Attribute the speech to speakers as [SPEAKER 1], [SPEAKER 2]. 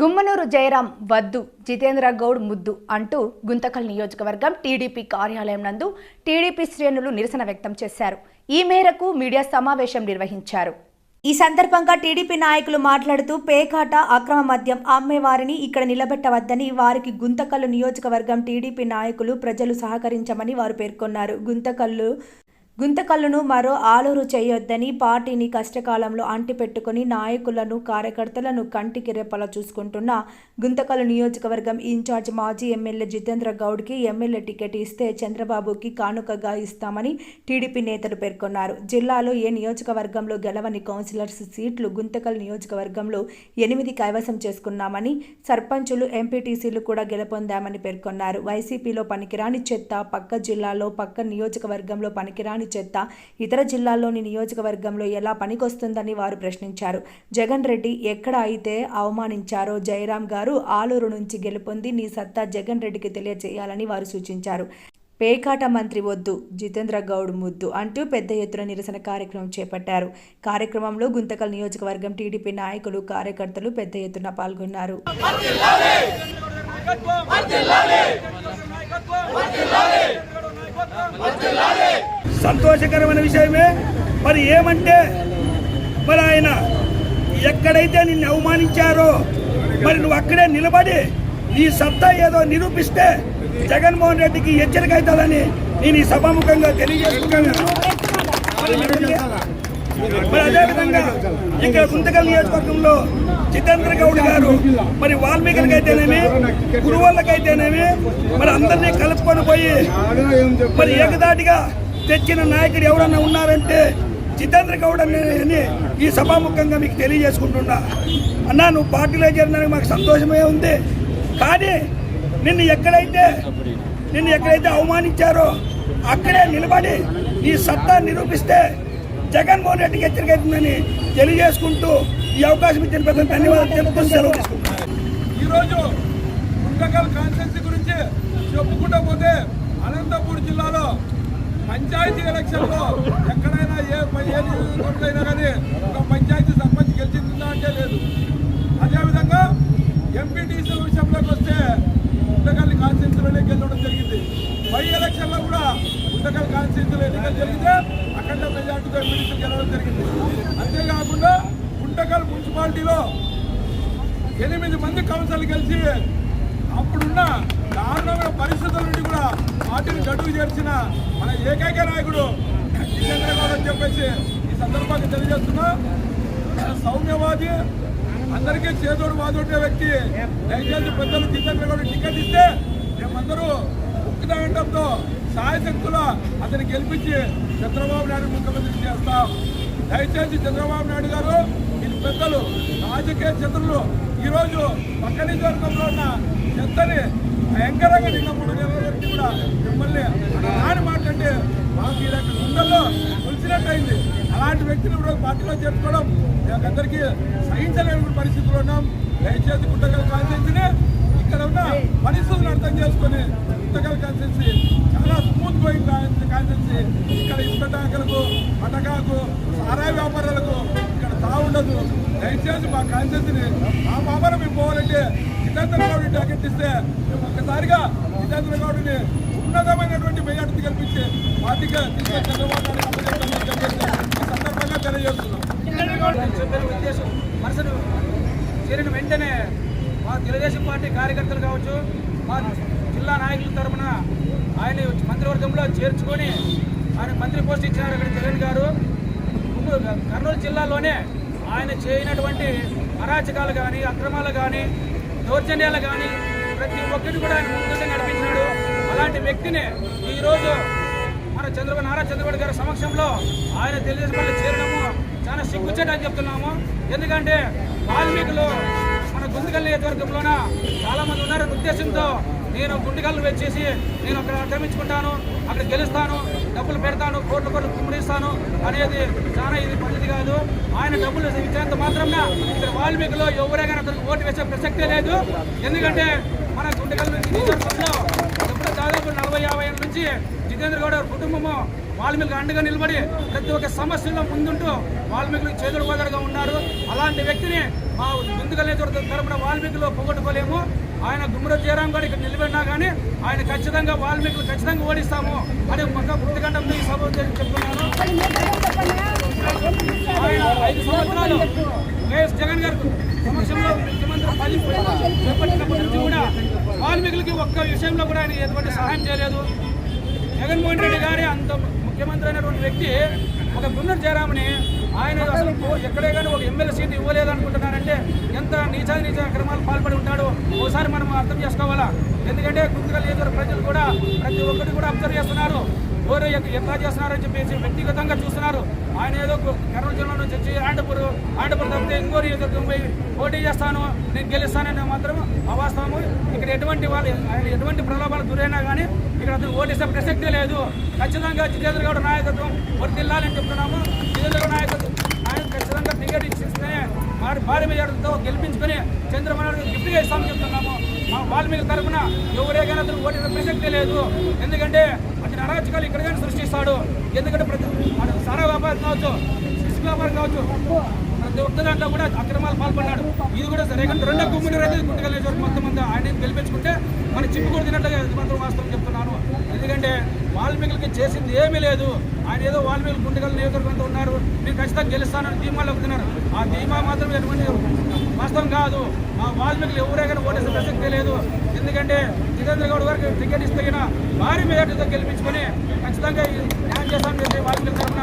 [SPEAKER 1] గుమ్మనూరు జయరాం వద్దు జితేంద్ర గౌడ్ ముద్దు అంటూ గుంతకల్ నియోజకవర్గం టీడీపీ కార్యాలయం నందు టీడీపీ శ్రేణులు నిరసన వ్యక్తం చేశారు. ఈ మేరకు మీడియా సమావేశం నిర్వహించారు. ఈ సందర్భంగా టీడీపీ నాయకులు మాట్లాడుతూ పేకాట అక్రమ మద్యం అమ్మేవారిని ఇక్కడ నిలబెట్టవద్దని వారికి గుంతకల్లు నియోజకవర్గం టీడీపీ నాయకులు ప్రజలు సహకరించమని వారు పేర్కొన్నారు. గుంతకల్లు గుంతకల్లును మరో ఆలూరు చేయొద్దని పార్టీని కష్టకాలంలో అంటిపెట్టుకుని నాయకులను కార్యకర్తలను కంటికి రెప్పలా చూసుకుంటున్న గుంతకల్లు నియోజకవర్గం ఇన్ఛార్జ్ మాజీ ఎమ్మెల్యే జితేంద్ర గౌడ్కి ఎమ్మెల్యే టికెట్ ఇస్తే చంద్రబాబుకి కానుకగా ఇస్తామని టీడీపీ నేతలు పేర్కొన్నారు. జిల్లాలో ఏ నియోజకవర్గంలో గెలవని కౌన్సిలర్స్ సీట్లు గుంతకల్ నియోజకవర్గంలో ఎనిమిది కైవసం చేసుకున్నామని సర్పంచులు ఎంపీటీసీలు కూడా గెలుపొందామని పేర్కొన్నారు. వైసీపీలో పనికిరాని చెత్త పక్క జిల్లాలో పక్క నియోజకవర్గంలో పనికిరాని చెత్త ఇతర జిల్లాల్లోని నియోజకవర్గంలో ఎలా పనికొస్తుందని వారు ప్రశ్నించారు. జగన్ రెడ్డి ఎక్కడ అయితే అవమానించారో జయరాం గారు ఆలూరు నుంచి గెలుపొంది నీ సత్తా జగన్ రెడ్డికి తెలియజేయాలని వారు సూచించారు. పేకాట మంత్రి వద్దు జితేంద్ర గౌడ్ ముద్దు అంటూ పెద్ద ఎత్తున నిరసన కార్యక్రమం చేపట్టారు. కార్యక్రమంలో గుంతకల్ నియోజకవర్గం టీడీపీ నాయకులు కార్యకర్తలు పెద్ద ఎత్తున పాల్గొన్నారు.
[SPEAKER 2] సంతోషకరమైన విషయమే. మరి ఏమంటే మరి ఆయన ఎక్కడైతే నిన్ను అవమానించారో మరి నువ్వు అక్కడే నిలబడి నీ సత్తా ఏదో నిరూపిస్తే జగన్మోహన్ రెడ్డికి హెచ్చరిక అవుతుందని నేను ఈ సభాముఖంగా తెలియజేస్తున్నాను. మరి అదేవిధంగా ఇక్కడ గుంతకల్ నియోజకవర్గంలో జితేంద్ర గౌడ్ గారు మరి వాల్మీకులకైతేనేమి గురువులకైతేనేమి మరి అందరినీ కలుపుకొని పోయి మరి ఏకదాటిగా తెచ్చిన నాయకుడు ఎవరన్నా ఉన్నారంటే జితేంద్ర గౌడ్ అని ఈ సభాముఖంగా మీకు తెలియజేసుకుంటున్నా అన్నా నువ్వు పార్టీలో చేరడానికి మాకు సంతోషమే ఉంది కానీ నిన్ను ఎక్కడైతే నిన్ను ఎక్కడైతే అవమానించారో అక్కడే నిలబడి ఈ సత్తా నిరూపిస్తే జగన్మోహన్ రెడ్డికి హెచ్చరిక అవుతుందని తెలియజేసుకుంటూ ఈ అవకాశం ఇచ్చిన పెద్ద ధన్యవాదాలు తెలుపుతూ సెలవు తీసుకుంటున్నాను.
[SPEAKER 3] ఈరోజు గుంటకల్ కాన్స్టిట్యూన్సీ గురించి చెప్పుకుంటూ పోతే అనంతపూర్ జిల్లాలో పంచాయతీ ఎలక్షన్లో ఎక్కడైనా ఏ ఏ నియోజకవర్గం కానీ ఒక పంచాయతీ సర్పంచ్ గెలిచిందా అంటే లేదు. అదేవిధంగా ఎంపీటీసీ విషయంలోకి వస్తే గుంటకల్ కాన్స్టిట్యూన్సీలోనే గెలవడం జరిగింది. పై ఎలక్షన్లో కూడా గుంటకల్ కాన్స్టిట్యూన్సీలో ఎన్నికలు జరిగితే అఖండ మెజార్టీతో ఎంపీటీసీ గెలవడం జరిగింది. అంతేకాకుండా గుంటకల్ మున్సిపాలిటీలో ఎనిమిది మంది కౌన్సిల్ గెలిచి అప్పుడున్న దారుణమైన పరిస్థితుల నుండి పార్టీని గడువు చేర్చిన మన ఏకైక నాయకుడు జితేంద్ర అని చెప్పేసి ఈ సందర్భాన్ని తెలియజేస్తున్నా. సౌమ్యవాది అందరికీ చేదోడు వాదోడే వ్యక్తి దయచేసి పెద్దలు జితేంద్ర టికెట్ ఇస్తే మేమందరూ ఉక్కిదాండంతో సాయశక్తుల అతన్ని గెలిపించి చంద్రబాబు నాయుడు ముఖ్యమంత్రి చేస్తాం. దయచేసి చంద్రబాబు నాయుడు గారు ఈ పెద్దలు రాజకీయ చంద్రులు ఈరోజు పక్క నియోజకవర్గంలో ఉన్న చెత్తని భయంకరంగా నిన్న మూడు నెలల కూడా మిమ్మల్ని రాని మాట్లాడితే మాకు ఈ రకం గుండెల్లో కొలిచినట్టయింది అలాంటి వ్యక్తిని కూడా పార్టీలో చేర్చుకోవడం అందరికీ సహించలేని పరిస్థితుల్లో ఉన్నాం. దయచేసి గుంటగల కాన్సెన్స్ని ఇక్కడ ఉన్న పరిస్థితులను అర్థం చేసుకొని గుంటగల కాన్సెన్సీ చాలా స్మూత్ గోయింగ్ కాన్సెన్సీ ఇక్కడ ఇసుకటాకలకు పటకాకు సారాయి వ్యాపారాలకు ఇక్కడ తావుండదు. దయచేసి మా కాన్సెన్సీని మా పాపన మేము పోవాలంటే జితేంద్ర గౌడ్ని టాకెట్ ఇస్తే మేము ఒక్కసారిగా జితేంద్ర గౌడ్ని ఉన్నతమైనటువంటి మెజార్టీ కల్పించి పార్టీగా తీసుకొని చంద్రబాబు ఈ సందర్భంగా తెలియజేస్తున్నాం.
[SPEAKER 4] చెప్పిన ఉద్దేశం మనసును చేరిన వెంటనే మా తెలుగుదేశం పార్టీ కార్యకర్తలు కావచ్చు మా జిల్లా నాయకుల తరఫున ఆయన మంత్రివర్గంలో చేర్చుకొని ఆయన మంత్రి పోస్ట్ ఇచ్చినారు ఇక్కడ జగన్ గారు. కర్నూలు జిల్లాలోనే ఆయన చేయనటువంటి అరాచకాలు కానీ అక్రమాలు కానీ దౌర్జన్యాలు కానీ ప్రతి ఒక్కటి కూడా ఆయన ముందుగా నడిపించినాడు. అలాంటి వ్యక్తిని ఈరోజు మన చంద్రబాబు నారా చంద్రబాబు గారి సమక్షంలో ఆయన తెలుగుదేశం పార్టీ చేరడము చాలా సిగ్గుచేట అని చెప్తున్నాము. ఎందుకంటే వాల్మీకులు మన గుంతకల్లి నియోజకవర్గంలోన చాలామంది ఉన్నారు ఉన్నారనే ఉద్దేశంతో నేను గుండెగల్లు వచ్చేసి నేను అక్కడ ఆక్రమించుకుంటాను అక్కడ గెలుస్తాను డబ్బులు పెడతాను కోట్ల కోట్లు కుమ్మరిస్తాను అనేది చాలా ఇది పద్ధతి కాదు. ఆయన డబ్బులు ఇచ్చేంత మాత్రం ఇక్కడ వాల్మీకిలో ఎవరైనా అతనికి ఓటు వేసే ప్రసక్తే లేదు. ఎందుకంటే మన గుండెగల్లు నియోజకవర్గంలో ఇప్పుడు దాదాపు నలభై యాభై ఏళ్ళ నుంచి జితేంద్ర గౌడ్ కుటుంబము వాల్మీకి అండగా నిలబడి ప్రతి ఒక్క సమస్యలో ముందుంటూ వాల్మీకులకు చేదుడు పోదడుగా ఉన్నారు. అలాంటి వ్యక్తిని మా ముందుగా తరపున వాల్మీకిలో పోగొట్టుకోలేము. ఆయన గుమ్మర జయరాం గారు ఇక్కడ నిలబడినా కానీ ఆయన ఖచ్చితంగా వాల్మీకులు ఖచ్చితంగా ఓడిస్తాము అని పక్క పుట్టుకండంతో ఈ సభ చెప్తున్నాను. ఆయన ఐదు సంవత్సరాలు వైఎస్ జగన్ గారు సమక్షంలో ముఖ్యమంత్రి పది చేపట్టినప్పటి నుంచి కూడా వాల్మీకులకి ఒక్క విషయంలో కూడా ఆయన ఎటువంటి సహాయం చేయలేదు. జగన్మోహన్ రెడ్డి గారి అంత ముఖ్యమంత్రి అయినటువంటి వ్యక్తి ఒక పునర్జయరామని ఆయన అసలు ఎక్కడే కానీ ఒక ఎమ్మెల్యే సీట్ ఇవ్వలేదు అనుకుంటున్నారంటే ఎంత నీచా నీచ క్రమాలు పాల్పడి ఉంటాడో ఒకసారి మనం అర్థం చేసుకోవాలా? ఎందుకంటే గుంతకల్ నియోజకవర్గ ప్రజలు కూడా ప్రతి ఒక్కరు కూడా అబ్జర్వ్ చేస్తున్నారు. ఎవరు ఎట్లా చేస్తున్నారని చెప్పేసి వ్యక్తిగతంగా చూస్తున్నారు. ఆయన ఏదో కర్నూలు జిల్లా నుంచి వచ్చి ఆండపూర్ ఆండపూర్ తప్పితే ఇంకోరు ఏదో పోయి పోటీ చేస్తాను నేను గెలుస్తానని మాత్రం అవాస్తవము. ఇక్కడ ఎటువంటి వాళ్ళు ఆయన ఎటువంటి ప్రలోభాలు గురైనా కానీ ఇక్కడ అతను ఓటేసే ప్రసక్తే లేదు. ఖచ్చితంగా జితేంద్ర గౌడ నాయకత్వం వర్తిల్లాలని చెప్తున్నాము. జితేంద్ర నాయకత్వం ఆయన ఖచ్చితంగా టికెట్ ఇచ్చిస్తేనే మరి భారీ మెజార్టీతో గెలిపించుకొని చంద్రబాబు గిఫ్ట్ గిఫ్ట్గా ఇస్తామని చెప్తున్నాము. మా వాల్మీకి తరఫున ఎవరే కానీ అతను ఓటేసే ప్రసక్తే లేదు. ఎందుకంటే అతని అరాచకాలు ఇక్కడ కానీ సృష్టిస్తాడు. ఎందుకంటే ప్రతి సారా వ్యాపారం కావచ్చు శిశు వ్యాపారం కావచ్చు ప్రతి ఒక్క దాంట్లో కూడా అక్రమాలు పాల్పడ్డాడు. ఇది కూడా సరే కానీ రెండో గుమ్మడి రైతు గుంటకలేశ్వర మొత్తం అంతా ఆయన గెలిపించుకుంటే మన చిప్పు కూడా తినట్లుగా మాత్రం వాస్తవం చెప్తున్నాను. ఎందుకంటే వాల్మీకులకి చేసింది ఏమీ లేదు. ఆయన ఏదో వాల్మీకులు గుంటకల నియోజకవర్గంతో ఉన్నారు. మీరు ఖచ్చితంగా గెలుస్తానని ధీమాలో వస్తున్నారు ఆ ధీమా మాత్రం ఎటువంటి వాస్తవం కాదు. మా వాల్మీకులు ఎవరైనా ఓటేసే ప్రసక్తి లేదు. ఎందుకంటే జితేంద్ర గౌడ్ గారికి టికెట్ ఇస్తే భారీ మెజార్టీతో గెలిపించుకొని ఖచ్చితంగా ఈ న్యాయం చేస్తామని చెప్పి వాల్మీకి తరఫున